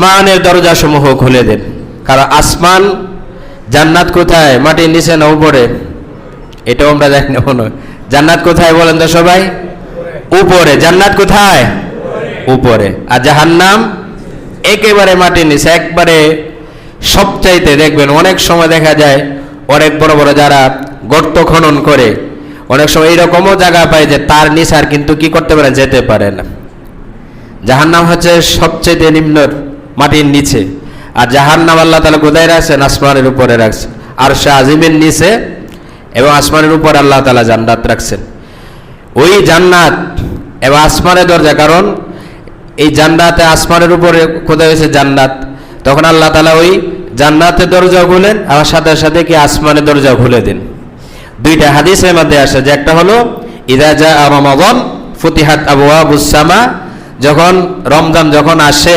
আসমানের দরজা সমূহ খুলে দেন। কারণ আসমান জান্নাত কোথায়? মাটির নিচে না উপরে? এটাও আমরা জানি না জান্নাত কোথায় বলেন তো সবাই? উপরে। জান্নাত কোথায়? উপরে। আর জাহান্নাম একেবারে মাটির নিচে। একবারে সবচাইতে দেখবেন অনেক সময় দেখা যায়, অনেক বড় বড় যারা গর্ত খনন করে, অনেক সময় এইরকমও জায়গা পায় যে তার নিচে আর কিন্তু কি করতে পারে? যেতে পারে না। জাহান্নাম হচ্ছে সবচেয়ে নিম্ন মাটির নিচে। আর জাহান্নাম আল্লাহ তালা কোথায় রাখছেন আসমানের উপরে রাখছেন আর শাহ আজিমের নিচে এবং আসমানের উপর আল্লাহ তালা জান্নাত রাখছেন। ওই জান্নাত এবং আসমানের দরজা, কারণ এই জান্নাতে আসমানের উপরে কোথায় হয়েছে? জান্নাত। তখন আল্লাহ তালা ওই জান্নাতের দরজা খুলেন আর সাথে সাথে কি আসমানের দরজা খুলে দেন। দুইটা হাদিসের মধ্যে আসে যে একটা হলো, ইদা জা রমাদন ফতিহাত আবু আবুসামা যখন রমজান যখন আসে